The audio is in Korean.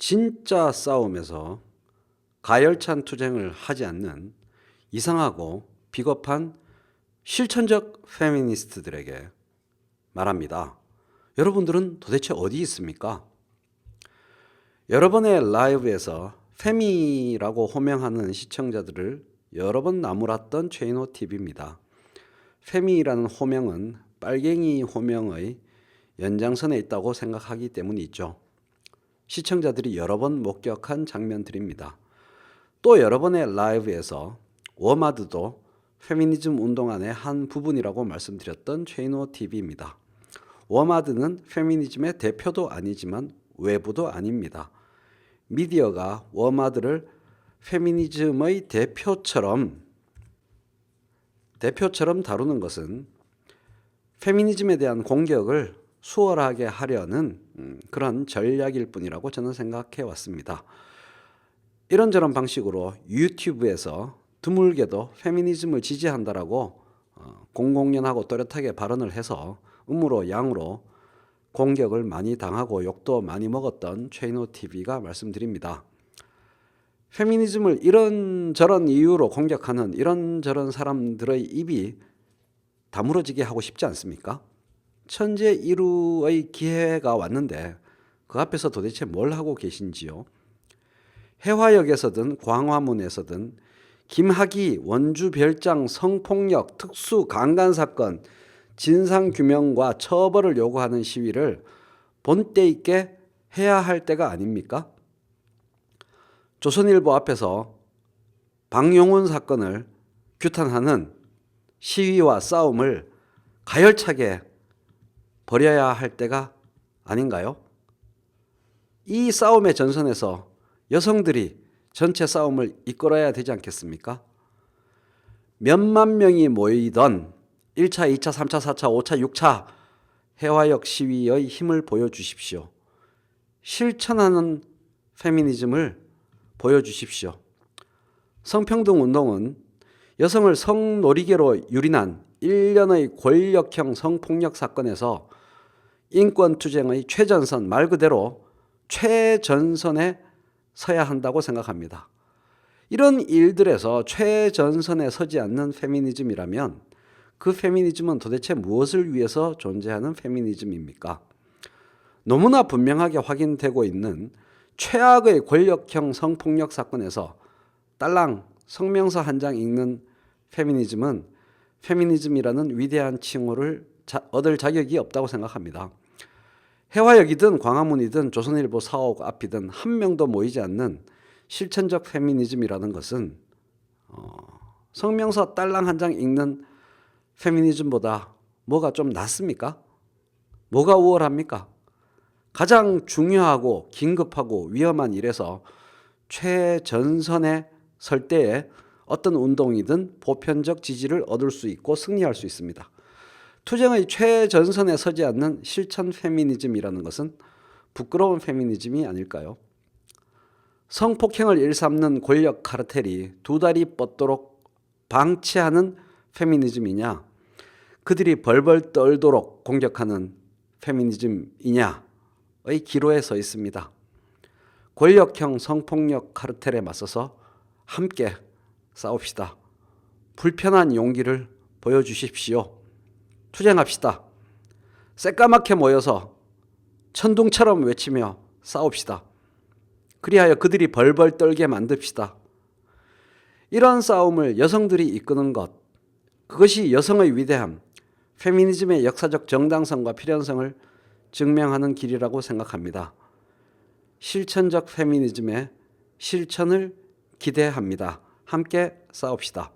진짜 싸움에서 가열찬 투쟁을 하지 않는 이상하고 비겁한 실천적 페미니스트들에게 말합니다. 여러분들은 도대체 어디 있습니까? 여러 번의 라이브에서 페미라고 호명하는 시청자들을 여러 번 나무랐던 최인호 TV입니다. 페미라는 호명은 빨갱이 호명의 연장선에 있다고 생각하기 때문이죠. 시청자들이 여러 번 목격한 장면들입니다. 또 여러 번의 라이브에서 워마드도 페미니즘 운동안의 한 부분이라고 말씀드렸던 최인호 TV입니다. 워마드는 페미니즘의 대표도 아니지만 외부도 아닙니다. 미디어가 워마드를 페미니즘의 대표처럼 대표처럼 다루는 것은 페미니즘에 대한 공격을 수월하게 하려는 음, 그런 전략일 뿐이라고 저는 생각해 왔습니다. 이런저런 방식으로 유튜브에서 드물게도 페미니즘을 지지한다라고 어, 공공연하고 또렷하게 발언을 해서 음으로 양으로 공격을 많이 당하고 욕도 많이 먹었던 최인호 TV가 말씀드립니다. 페미니즘을 이런저런 이유로 공격하는 이런저런 사람들의 입이 다물어지게 하고 싶지 않습니까? 천재 이루의 기회가 왔는데 그 앞에서 도대체 뭘 하고 계신지요? 해화역에서든 광화문에서든 김학의 원주 별장 성폭력 특수 강간 사건 진상 규명과 처벌을 요구하는 시위를 본때 있게 해야 할 때가 아닙니까? 조선일보 앞에서 방용훈 사건을 규탄하는 시위와 싸움을 가열차게 벌여야 할 때가 아닌가요? 이 싸움의 전선에서 여성들이 전체 싸움을 이끌어야 되지 않겠습니까? 몇만 명이 모이던 1차, 2차, 3차, 4차, 5차, 6차 해화역 시위의 힘을 보여주십시오. 실천하는 페미니즘을 보여주십시오. 성평등 운동은 여성을 성놀이개로 유린한 일련의 권력형 성폭력 사건에서 인권 투쟁의 최전선 말 그대로 최전선에 서야 한다고 생각합니다. 이런 일들에서 최전선에 서지 않는 페미니즘이라면 그 페미니즘은 도대체 무엇을 위해서 존재하는 페미니즘입니까? 너무나 분명하게 확인되고 있는 최악의 권력형 성폭력 사건에서 딸랑 성명서 한 장 읽는 페미니즘은 페미니즘이라는 위대한 칭호를 자, 얻을 자격이 없다고 생각합니다. 해화역이든 광화문이든 조선일보 사옥 앞이든 한 명도 모이지 않는 실천적 페미니즘이라는 것은 어, 성명서 딸랑 한 장 읽는 페미니즘보다 뭐가 좀 낫습니까? 뭐가 우월합니까? 가장 중요하고 긴급하고 위험한 일에서 최전선에 설 때에 어떤 운동이든 보편적 지지를 얻을 수 있고 승리할 수 있습니다. 투쟁의 최전선에 서지 않는 실천 페미니즘이라는 것은 부끄러운 페미니즘이 아닐까요? 성폭행을 일삼는 권력 카르텔이 두 다리 뻗도록 방치하는 페미니즘이냐, 그들이 벌벌 떨도록 공격하는 페미니즘이냐의 기로에 서 있습니다. 권력형 성폭력 카르텔에 맞서서 함께 싸웁시다. 불편한 용기를 보여주십시오. 투쟁합시다. 새까맣게 모여서 천둥처럼 외치며 싸웁시다. 그리하여 그들이 벌벌 떨게 만듭시다. 이런 싸움을 여성들이 이끄는 것, 그것이 여성의 위대함, 페미니즘의 역사적 정당성과 필연성을 증명하는 길이라고 생각합니다. 실천적 페미니즘의 실천을 기대합니다. 함께 싸웁시다.